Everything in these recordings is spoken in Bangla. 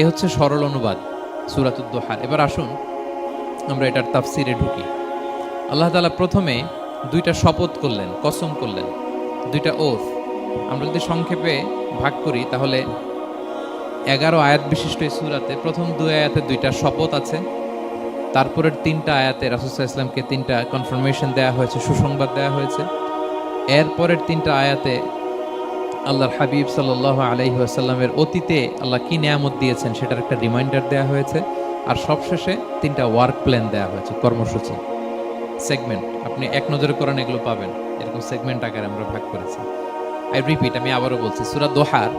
এ হচ্ছে সরল অনুবাদ সুরাতুদ্দোহার এবার আসুন, আমরা এটার তাফসিরে ঢুকি। আল্লাহ তালা প্রথমে দুইটা শপথ করলেন, কসম করলেন। দুইটা ওফ। আমরা যদি সংক্ষেপে ভাগ করি, তাহলে এগারো আয়াত বিশিষ্ট এই সুরাতে প্রথম দুই আয়াতে দুইটা শপথ আছে, তারপরের তিনটা আয়াতে রাসুসাহ ইসলামকে তিনটা কনফার্মেশন দেওয়া হয়েছে, সুসংবাদ দেওয়া হয়েছে। এরপরের তিনটা আয়াতে আল্লাহর হাবিব সাল্লাহ আলাইহি আসাল্লামের অতীতে আল্লাহ কি নিয়ামত দিয়েছেন সেটার একটা রিমাইন্ডার দেওয়া হয়েছে। আর সবশেষে তিনটা ওয়ার্ক প্ল্যান দেওয়া হয়েছে, কর্মসূচি। সেগমেন্ট আপনি এক নজরে করেন এগুলো পাবেন। এরকম সেগমেন্ট আকারে আমরা ভাগ করেছি। আই রিপিট আমি আবারও বলছি, সুরা দোহার,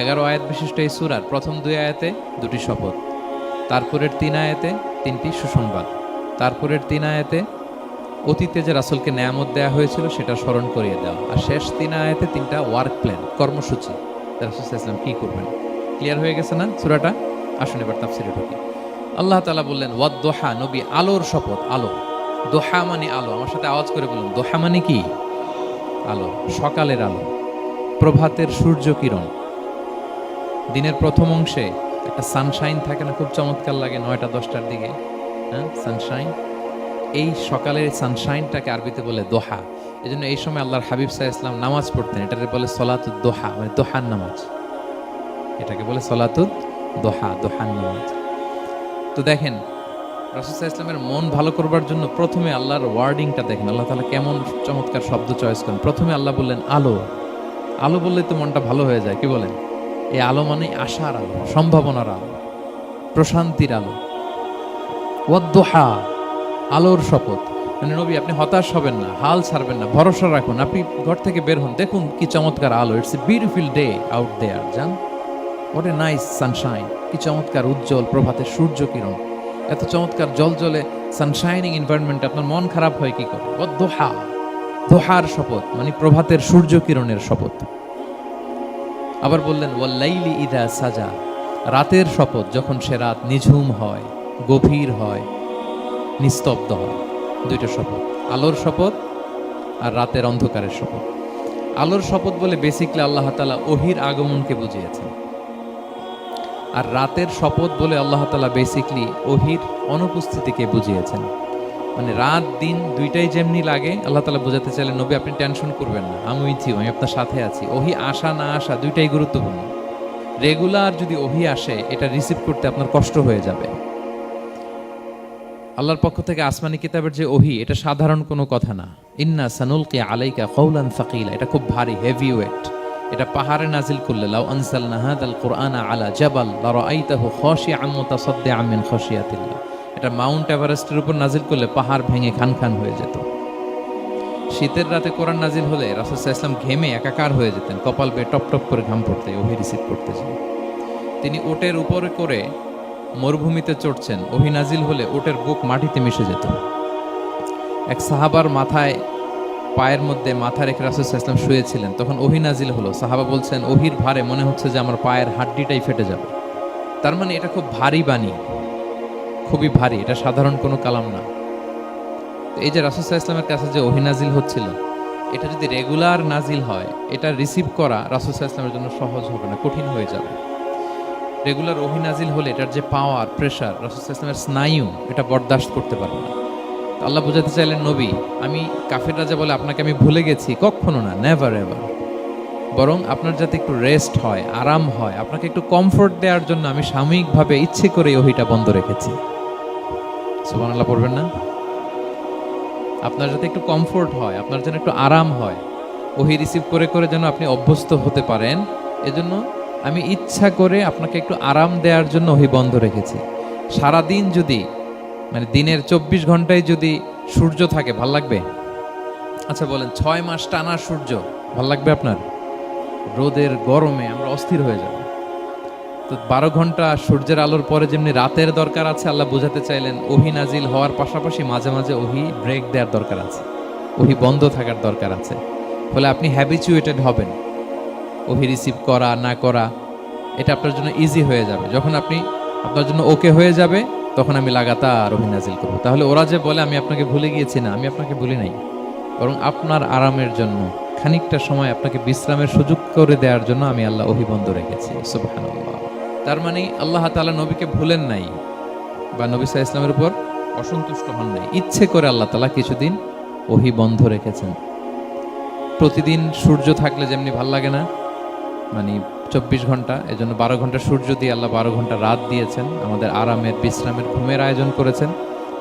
এগারো আয়াত বিশিষ্ট এই সুরার প্রথম দুই আয়াতে দুটি শপথ। তারপরের তিন আয়াতে তিনটি সুসংবাদ। তারপরের তিন আয়াতে অতীতে যে রাসুলকে নেয়ামত দেওয়া হয়েছিল সেটা স্মরণ করিয়ে দেওয়া আর শেষ তিন আয়াতে তিনটা ওয়ার্ক প্ল্যান কর্মসূচি। রাসুল কি করবেন? ক্লিয়ার হয়ে গেছে না সুরাটা? আসুন এবার তাফসিরে ঢুকি। আল্লাহ তালা বললেন ওয়াদ দোহা নবী আলোর শপথ, আলো। দোহা মানে আলো। আমার সাথে আওয়াজ করে বলুন, দোহা মানে কি? আলো, সকালের আলো। প্রভাতের সূর্য কিরণ। দিনের প্রথম অংশে একটা সানশাইন থাকে না, খুব চমৎকার লাগে নয়টা, দশটার দিকে। হ্যাঁ সানশাইন এই সকালের সানশাইনটাকে আরবিতে বলে দোহা। এই জন্য এই সময় আল্লাহর হাবিব সাহা ইসলাম নামাজ পড়তেন। এটাকে বলে সলাতুদ দোহা মানে দোহার নামাজ। এটাকে বলে সলাতুদ দোহা, দোহার নামাজ। তো দেখেন রাসুসাহ ইসলামের মন ভালো করবার জন্য প্রথমে আল্লাহর ওয়ার্ডিংটা দেখেন। আল্লাহ তালা কেমন চমৎকার শব্দ চয়েস করেন। প্রথমে আল্লাহ বললেন, আলো। আলো বললে তো মনটা ভালো হয়ে যায়, কি বলেন? এই আলো মানে আশার আলো, সম্ভাবনার আলো, প্রশান্তির আলো। ওয়াদ্দোহা আলোর শপথ। মানে নবী, আপনি হতাশ হবেন না, হাল ছাড়বেন না, ভরসা রাখুন, আপনি ঘর থেকে বের হন। দেখুন কি চমৎকার আলো it's a beautiful day out there জান? হোয়াট এ নাইস সানশাইন কি চমৎকার উজ্জ্বল প্রভাতের সূর্য কিরণ। এত চমৎকার জল জলে সানশাইনিং এনভায়রনমেন্ট আপনার মন খারাপ হয় কি করে? ও দোহা? দোহার শপথ মানে প্রভাতের সূর্য কিরণের শপথ। আবার বললেন ওয়াল্লাইলি ইদা সাজা রাতের শপথ, যখন সে রাত নিঝুম হয়, গভীর হয় নিস্তব্ধ হয়। দুইটা শপথ আলোর শপথ আর রাতের অন্ধকারের শপথ। আলোর শপথ বলে বেসিকলি আল্লাহ তালা অহির আগমনকে বুঝিয়েছেন। আর রাতের শপথ বলে আল্লাহ তালা বেসিকলি অহির অনুপস্থিতিকে বুঝিয়েছেন। মানে রাত দিন দুইটাই যেমনি লাগে আল্লাহ তালা বোঝাতে চাইলেন নবী আপনি টেনশন করবেন না আমি ইউ, আমি আপনার সাথে আছি। ওহি আসা না আসা দুইটাই গুরুত্বপূর্ণ। রেগুলার যদি ওহি আসে এটা রিসিভ করতে আপনার কষ্ট হয়ে যাবে। আল্লাহর পক্ষ থেকে আসমানি কিতাবের যে ওহি, এটা সাধারণ কোনো কথা না। ইন্না সানুলকে আলাইকা কৌলান ফাকিলা এটা খুব ভারী হেভি ওয়েট এটা পাহাড়ে নাজিল করলে, লাউ আনসালনা হাদাল কুরআনা আলা জাবাল লা রাআইতাহু খাশিআম মুতাসাদ্দিআম আমিন খাশিয়াতিল্লাহ। এটা মাউন্ট এভারেস্টের উপর নাজিল করলে পাহাড় ভেঙে খান খান হয়ে যেত। শীতের রাতে কোরআন নাজিল হলে রাসূলুল্লাহ ইসলাম ঘেমে একাকার হয়ে যেতেন, কপাল বেয়ে টপ টপ করে ঘাম পড়তে, ওহি রিসিভ করতে যেতেন তিনি ওটের উপরে করে মরুভূমিতে চড়ছেন ওহি নাজিল হলে ওটের বুক মাটিতে মিশে যেত। এক সাহাবার মাথায়, পায়ের মধ্যে মাথা রেখে রাসুল ইসলাম শুয়েছিলেন, তখন ওহি নাজিল হলো। সাহাবা বলছেন ওহির ভারে মনে হচ্ছে যে আমার পায়ের হাড্ডিটাই ফেটে যাবে। তার মানে এটা খুব ভারী বাণী, খুবই ভারী, এটা সাধারণ কোনো কালাম না। তো এই যে রাসুল ইসলামের কাছে যে ওহি নাজিল হচ্ছিল, এটা যদি রেগুলার নাজিল হয়, এটা রিসিভ করা রাসুল ইসলামের জন্য সহজ হবে না, কঠিন হয়ে যাবে। রেগুলার ওহিনাজিল হলে এটার যে পাওয়ার প্রেশার রাসুল ইসলামের স্নায়ু, এটা বরদাস্ত করতে পারবে না। আল্লাহ বোঝাতে চাইলেন, নবী, আমি কাফের রাজা বলে আপনাকে আমি ভুলে গেছি, কখনো না নেভার এভার বরং আপনার যাতে একটু রেস্ট হয়, আরাম হয়, আপনাকে একটু কমফোর্ট দেওয়ার জন্য আমি সাময়িকভাবে ইচ্ছে করে ওহিটা বন্ধ রেখেছি। সুবান আল্লাহ পড়বেন না? আপনার যাতে একটু কমফোর্ট হয়, আপনার যেন একটু আরাম হয়, ওহি রিসিভ করে করে যেন আপনি অভ্যস্ত হতে পারেন, এজন্য আমি ইচ্ছা করে আপনাকে একটু আরাম দেওয়ার জন্য ওহি বন্ধ রেখেছি। সারা দিন যদি মানে দিনের চব্বিশ ঘন্টায় যদি সূর্য থাকে, ভালো লাগবে? আচ্ছা বলেন, ছয় মাস টানা সূর্য, ভালো লাগবে আপনার? রোদের গরমে আমরা অস্থির হয়ে যাব। তো বারো ঘণ্টা সূর্যের আলোর পরে যেমনি রাতের দরকার আছে, আল্লাহ বোঝাতে চাইলেন ওহি নাজিল হওয়ার পাশাপাশি মাঝে মাঝে ওহি ব্রেক দেওয়ার দরকার আছে। ওহি বন্ধ থাকার দরকার আছে। ফলে আপনি হ্যাবিচুয়েটেড হবেন। ওহি রিসিভ করা, না করা, এটা আপনার জন্য ইজি হয়ে যাবে। যখন আপনি, আপনার জন্য ওকে হয়ে যাবে, তখন আমি লাগাতার ওহি নাজিল করব। তাহলে ওরা যে বলে, আমি আপনাকে ভুলে গিয়েছি না, আমি আপনাকে ভুলি নাই। বরং আপনার আরামের জন্য, খানিকটা সময় আপনাকে বিশ্রামের সুযোগ করে দেওয়ার জন্য আমি আল্লাহ ওহি বন্ধ রেখেছি। সুবহানাল্লাহ। তার মানে আল্লাহ তাআলা নবীকে ভুলেন নাই বা নবী আলাইহি ইসলামের উপর অসন্তুষ্ট হন নাই। ইচ্ছে করে আল্লাহ তাআলা কিছুদিন ওহি বন্ধ রেখেছেন। প্রতিদিন সূর্য থাকলে যেমনি ভালো লাগে না মানে চব্বিশ ঘণ্টা, এজন্য বারো ঘণ্টা সূর্য দিয়ে আল্লাহ বারো ঘণ্টা রাত দিয়েছেন। আমাদের আরামের, বিশ্রামের ঘুমের আয়োজন করেছেন।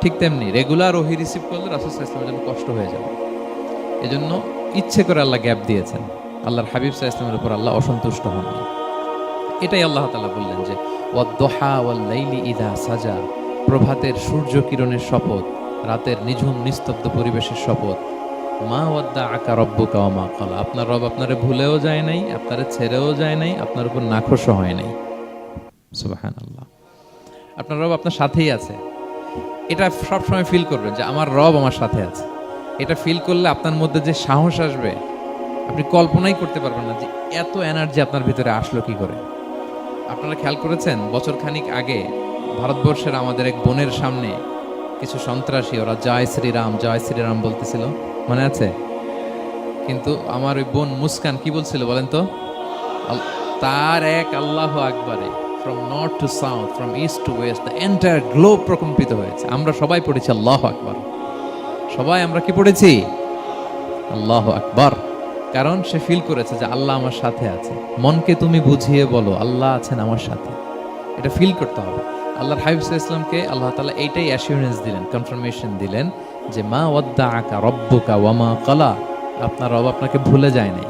ঠিক তেমনি রেগুলার ওহি রিসিভ করলে রাসুল ইসলামের জন্য কষ্ট হয়ে যাবে এজন্য ইচ্ছে করে আল্লাহ গ্যাপ দিয়েছেন। আল্লাহর হাবিব সাহা ইসলামের উপর আল্লাহ অসন্তুষ্ট হননি এটাই আল্লাহ তালা বললেন যে, ওয়াদ্দোহা ওয়াল্লাইলি ইদা সাজা। প্রভাতের সূর্য কিরণের শপথ, রাতের নিঝুম নিস্তব্ধ পরিবেশের শপথ মা ওয়াদ্দা আকা রব্বুকা ওয়া মা কলা আপনার রব আপনারে ভুলেও যায় নাই, আপনারে ছেড়েও যায় নাই, আপনার উপর নাখোশও হয় নাই। সুবাহান আল্লাহ আপনার রব আপনার সাথেই আছে। এটা সবসময় ফিল করবেন যে আমার রব আমার সাথে আছে। এটা ফিল করলে আপনার মধ্যে যে সাহস আসবে, আপনি কল্পনাই করতে পারবেন না যে এত এনার্জি আপনার ভিতরে আসলো কি করে। আপনারা খেয়াল করেছেন, বছর খানিক আগে ভারতবর্ষের আমাদের এক বোনের সামনে কিছু সন্ত্রাসী, ওরা জয় শ্রীরাম জয় শ্রীরাম বলতেছিল। মনে আছে? কিন্তু আমার ওই বোন মুস্কান কি বলছিল বলেন তো? তার এক আল্লাহ আকবারে from north to south from east to west the entire globe প্রকম্পিত হয়েছে। আমরা সবাই পড়েছি আল্লাহ আকবার। সবাই আমরা কি পড়েছি? আল্লাহ আকবার। কারণ সে ফিল করেছে যে আল্লাহ আমার সাথে আছে। মনকে তুমি বুঝিয়ে বলো, আল্লাহ আছেন আমার সাথে। এটা ফিল করতে হবে। আল্লাহর হাবিব ইসলামকে আল্লাহ তালা এইটাই অ্যাসিউরেন্স দিলেন কনফার্মেশন দিলেন যে মা ওয়াদ্দা আকা রব্বুকা ওয়ামা কলা, আপনার রব আপনাকে ভুলে যায় নাই।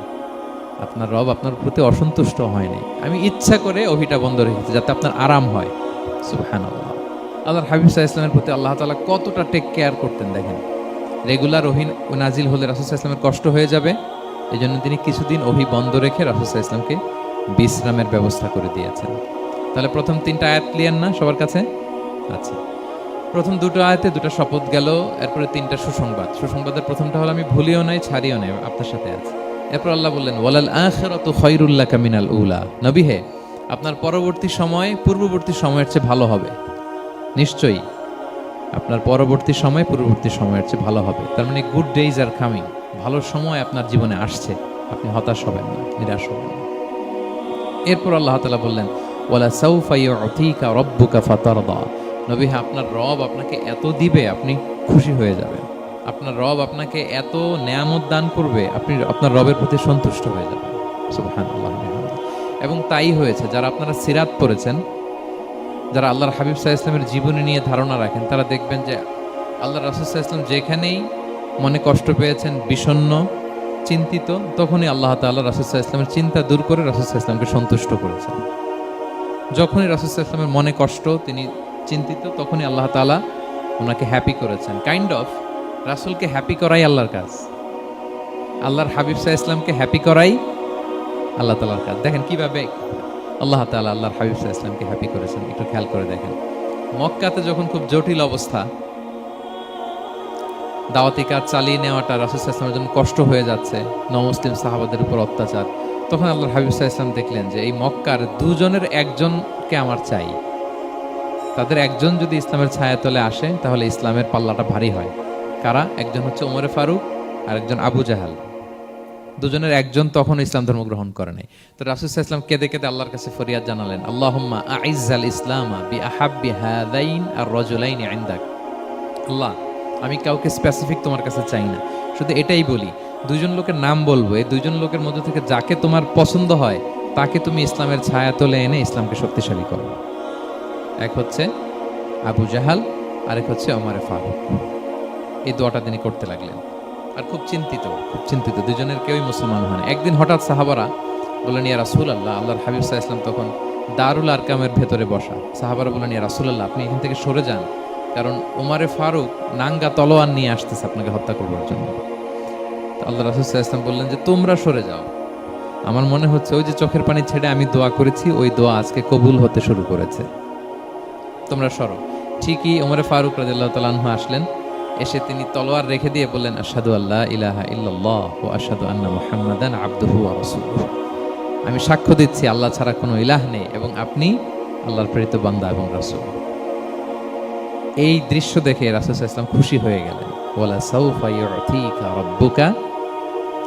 আপনার রব আপনার প্রতি অসন্তুষ্ট হয়নি আমি ইচ্ছা করে অভিটা বন্ধ রেখেছি যাতে আপনার আরাম হয়। সুবহান আল্লাহ আল্লাহর হাবিব সাহা ইসলামের প্রতি আল্লাহ তালা কতটা টেক কেয়ার করতেন দেখেন। রেগুলার ওহিন নাজিল হলে রাসুসাহ ইসলামের কষ্ট হয়ে যাবে। এই জন্য তিনি কিছুদিন ওহি বন্ধ রেখে রাসুসাহ ইসলামকে বিশ্রামের ব্যবস্থা করে দিয়েছেন। তাহলে প্রথম তিনটা আয়াত ক্লিয়ার না সবার কাছে? আচ্ছা। প্রথম দুটো আয়তে দুটো শপথ গেল, এরপরে তিনটা সুসংবাদ। সুসংবাদের প্রথমটা হলো, আমি ভুলিও নাই, ছাড়িও নাই, আপনার সাথে আছে। এরপর আল্লাহ বললেন, ওয়ালাল আখিরাত খৈরুল্লাহ কামিনাল উলা। নবী হে, আপনার পরবর্তী সময় পূর্ববর্তী সময়ের চেয়ে ভালো হবে। নিশ্চয়ই, আপনার পরবর্তী সময় পূর্ববর্তী সময়ের চেয়ে ভালো হবে। তার মানে গুড ডেইজ আর কামিং ভালো সময় আপনার জীবনে আসছে। আপনি হতাশ হবেন না, নিরাশ হবেন না। এরপর আল্লাহ তালা বললেন, ওয়ালা সাউফা ইউতিকা রব্বুকা ফাতারদা। নবী, আপনার রব আপনাকে এত দিবে, আপনি খুশি হয়ে যাবেন। আপনার রব আপনাকে এত নেয়ামত দান করবে, আপনি আপনার রবের প্রতি সন্তুষ্ট হয়ে যাবেন। এবং তাই হয়েছে, যারা আপনারা সিরাত পড়েছেন, যারা আল্লাহর হাবিব সাহা ইসলামের জীবনী নিয়ে ধারণা রাখেন, তারা দেখবেন যে আল্লাহ রাসুল সাহা ইসলাম যেখানেই মনে কষ্ট পেয়েছেন, বিষণ্ণ, চিন্তিত, তখনই আল্লাহ তাল্লাহ রাসুল সাহা ইসলামের চিন্তা দূর করে রাসুল সাহা ইসলামকে সন্তুষ্ট করেছেন। যখনই রাসুল সাহা ইসলামের মনে কষ্ট, তিনি চিন্তিত, তখনই আল্লাহ তালা ওনাকে হ্যাপি করেছেন। কাইন্ড অফ রাসুলকে হ্যাপি করাই আল্লাহর কাজ। আল্লাহর হাবিব সাহা ইসলামকে হ্যাপি করাই আল্লাহ তালার কাজ। দেখেন কীভাবে আল্লাহ তালা আল্লাহর হাবিব সাহা ইসলামকে হ্যাপি করেছেন। একটু খেয়াল করে দেখেন। মক্কাতে যখন খুব জটিল অবস্থা, দাওয়াতি কাজ চালিয়ে নেওয়াটা রাসুল ইসলামের জন্য কষ্ট হয়ে যাচ্ছে, নমুসলিম সাহাবাদের উপর অত্যাচার। তখন আল্লাহর হাবিব সাহা ইসলাম দেখলেন যে, এই মক্কার দুজনের একজনকে আমার চাই। তাদের একজন যদি ইসলামের ছায়াতলে আসে, তাহলে ইসলামের পাল্লাটা ভারী হয়। কারা? একজন হচ্ছে ওমরে ফারুক আর একজন আবু জাহাল। দুজনের একজন তখন ইসলাম ধর্ম গ্রহণ করে নাই। তো রাসুল ইসলাম কেঁদে কেঁদে আল্লাহর কাছে ফরিয়াদ জানালেন, আল্লাহুম্মা আইজাল ইসলামা আর রজুলাইন ইনদাক। আল্লাহ, আমি কাউকে স্পেসিফিক তোমার কাছে চাই না। শুধু এটাই বলি দুজন লোকের নাম বলব, এই দুজন লোকের মধ্যে থেকে যাকে তোমার পছন্দ হয়, তাকে তুমি ইসলামের ছায়া তোলে এনে ইসলামকে শক্তিশালী করো। এক হচ্ছে আবু জাহাল, আরেক হচ্ছে অমরে ফারুক। এই দোয়াটা তিনি করতে লাগলেন। আর খুব চিন্তিত খুব চিন্তিত। দুজনের কেউই মুসলমান হয় না। একদিন হঠাৎ সাহাবারা বললেন, ইয়া রাসুল আল্লাহ আল্লাহর হাবিব সাহা ইসলাম তখন দারুল আরকামের ভেতরে বসা। সাহাবারা বললেন, ইয়া রাসুল আল্লাহ আপনি এখান থেকে সরে যান। কারণ ওমারে ফারুক নাঙ্গা তলোয়ার নিয়ে আসতেছে আপনাকে হত্যা করবার জন্য। আল্লাহ রাসুল সাহা ইসলাম বললেন যে, তোমরা সরে যাও। আমার মনে হচ্ছে ওই যে চোখের পানি ছেড়ে আমি দোয়া করেছি, ওই দোয়া আজকে কবুল হতে শুরু করেছে। তোমরা সরো। ঠিকই ওমরে ফারুক রাজিল্লাহ তালাহ আসলেন। এসে তিনি তলোয়ার রেখে দিয়ে বললেন আসাদু আল্লাহ ইলাহা ইল্লাল্লাহ ও আসাদু আন্না মুহাম্মাদান আব্দুহু ওয়া আমি সাক্ষ্য দিচ্ছি, আল্লাহ ছাড়া কোনো ইলাহ নেই এবং আপনি আল্লাহর প্রেরিত বান্দা এবং রাসূল। এই দৃশ্য দেখে রাসূল ইসলাম খুশি হয়ে গেলেন। ওয়ালা সাউফা ইউতিকা রাব্বুকা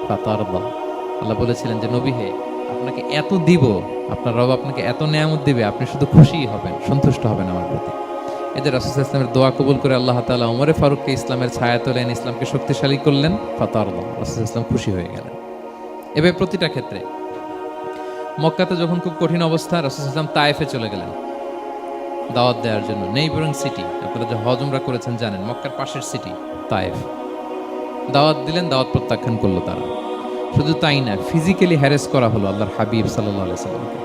ফাতারদা। আল্লাহ বলেছিলেন যে, নবী হে আপনাকে এত দিব, আপনার রব আপনাকে এত নেয়ামত দিবে, আপনি শুধু খুশি হবেন, সন্তুষ্ট হবেন আমার প্রতি। এদের রাসুল ইসলামের দোয়া কবুল করে আল্লাহ তাআলা ওমরে ফারুককে ইসলামের ছায়া তোলেন ইসলামকে শক্তিশালী করলেন ফাতার রাসুল ইসলাম খুশি হয়ে গেলেন। এবার প্রতিটা ক্ষেত্রে, মক্কাতে যখন খুব কঠিন অবস্থা, রাসুল ইসলাম তায়েফে চলে গেলেন। দাওয়াত দেওয়ার জন্য নেইবরিং সিটি আপনারা যে হজমরা করেছেন জানেন, মক্কার পাশের সিটি তায়েফ। দাওয়াত দিলেন, দাওয়াত প্রত্যাখ্যান করল তারা। শুধু তাই না ফিজিক্যালি হ্যারেস করা হলো আল্লাহর হাবিব সাল্লাহ সাল্লামকে।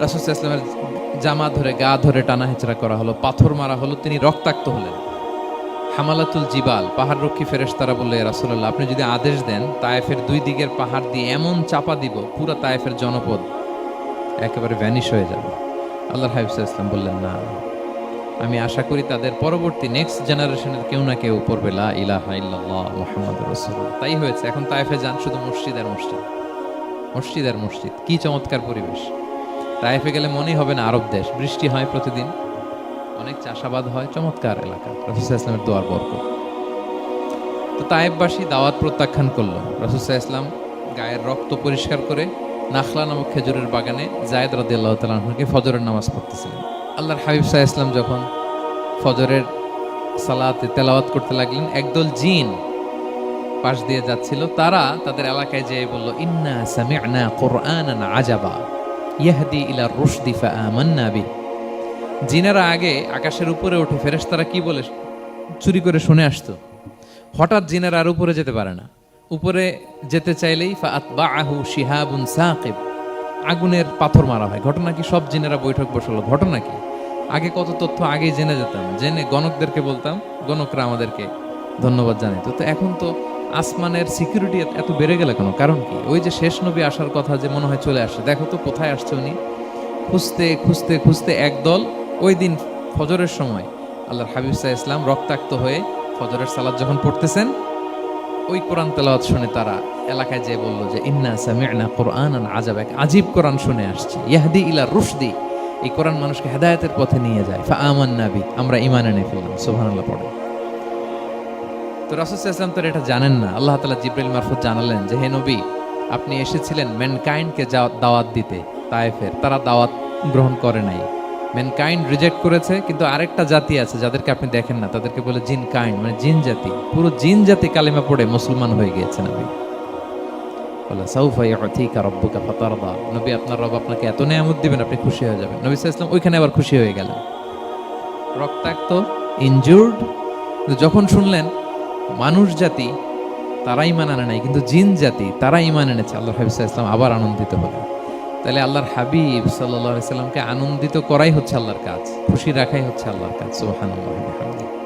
রাসুল ইসলামের জামা ধরে, গা ধরে টানা হেঁচড়া করা হলো, পাথর মারা হলো, তিনি রক্তাক্ত হলেন। হামালাতুল জিবাল পাহাড় রক্ষী ফেরেশ তারা বললে রাসুল্লাহ আপনি যদি আদেশ দেন, তায়েফের দুই দিকের পাহাড় দিয়ে এমন চাপা দিব, পুরো তায়েফের জনপদ একেবারে ভ্যানিশ হয়ে যাবে। আল্লাহ হাবিব ইসলাম বললেন, না। আমি আশা করি তাদের পরবর্তী নেক্সট জেনারেশনের কেউ না কেউ পড়বে লা ইলাহা ইল্লাল্লাহ মুহাম্মাদুর রাসূলুল্লাহ। তাই হয়েছে, এখন তায়েফে যান শুধু মসজিদ আর মসজিদ। মসজিদ আর মসজিদ, কি চমৎকার পরিবেশ। তায়েফে গেলে মনেই হবে না আরব দেশ, বৃষ্টি হয় প্রতিদিন। অনেক চাষাবাদ হয়, চমৎকার এলাকা। রফিসা ইসলামের দোয়ার বর্ক তো তায়েববাসী দাওয়াত প্রত্যাখ্যান করল। রসুসা ইসলাম গায়ের রক্ত পরিষ্কার করে নাখলা নামক খেজুরের বাগানে জায়দ রাদি আল্লাহ তালকে ফজরের নামাজ পড়তেছিলেন। আল্লাহর হাবিব সাহা ইসলাম যখন ফজরের সালাতে তেলাওয়াত করতে লাগলেন, একদল জিন পাশ দিয়ে যাচ্ছিল। তারা তাদের এলাকায় যেয়ে বলল, ইন্না সামি'না কোরআনান আজাবা, ইয়াহদি ইলা রুশদি ফাআমান্না বি। জিনেরা আগে আকাশের উপরে উঠে ফেরেশতারা কি বলে চুরি করে শুনে আসতো। হঠাৎ জিনেরা আর উপরে যেতে পারে না। উপরে যেতে চাইলেই ফাআতবাআহু শিহাবুন সাকিব, আগুনের পাথর মারা হয়। ঘটনা কি? সব জিনেরা বৈঠক বসল। ঘটনা কি? আগে কত তথ্য আগেই জেনে যেতাম। জেনে গণকদেরকে বলতাম, গণকরা আমাদেরকে ধন্যবাদ জানাইতো। তো এখন তো আসমানের সিকিউরিটি এত বেড়ে গেলে কেন? কারণ কি? ওই যে শেষ নবী আসার কথা যে মনে হয় চলে আসছে। দেখো তো কোথায় আসছে উনি। খুঁজতে খুঁজতে খুঁজতে একদল ওই দিন ফজরের সময় আল্লাহর হাবিব সাহা ইসলাম রক্তাক্ত হয়ে ফজরের সালাদ যখন পড়তেছেন, ওই কোরআন তেলাওয়াত শুনে তারা এলাকায় যেয়ে বলল যে, ইন্না সামি'না কোরআনান আজাব এক আজীব কোরআন শুনে আসছে। ইয়াহদি ইলা রুশদি। এই কোরআন মানুষকে হেদায়েতের পথে নিয়ে যায়। ফা আমান নাবি আমরা ইমান এনে ফেললাম, সুবহানাল্লাহ পড়ে। তো রাসূল ইসলাম তো এটা জানেন না। আল্লাহ তাআলা জিব্রাইল মারফত জানালেন যে, হে নবী, আপনি এসেছিলেন ম্যানকাইন্ডকে দাওয়াত দিতে, তায়েফের, তারা দাওয়াত গ্রহণ করে নাই। ম্যানকাইন্ড রিজেক্ট করেছে, কিন্তু আরেকটা জাতি আছে যাদেরকে আপনি দেখেন না, তাদেরকে বলে জিন কাইন্ড মানে জিন জাতি পুরো জিন জাতি কালিমা পড়ে মুসলমান হয়ে গিয়েছে নবী বলে, সাউফা ইয়াতিকা রাব্বুকা ফাতারদা। নবী আপনার রব আপনাকে এত নেয়ামত দিবেন, আপনি খুশি হয়ে যাবেন। নবী সাল্লাল্লাহু ওইখানে আবার খুশি হয়ে গেলেন। রক্তাক্ত ইনজুর্ড যখন শুনলেন, মানুষ জাতি তারা ইমান আনে নাই, কিন্তু জিন জাতি তারা ইমান এনেছে আল্লাহ হাবিব ইসলাম আবার আনন্দিত হলেন। তাহলে আল্লাহর হাবিব সাল্লাহ সাল্লামকে আনন্দিত করাই হচ্ছে আল্লাহর কাজ, খুশি রাখাই হচ্ছে আল্লাহর কাজ বিহামদিহি।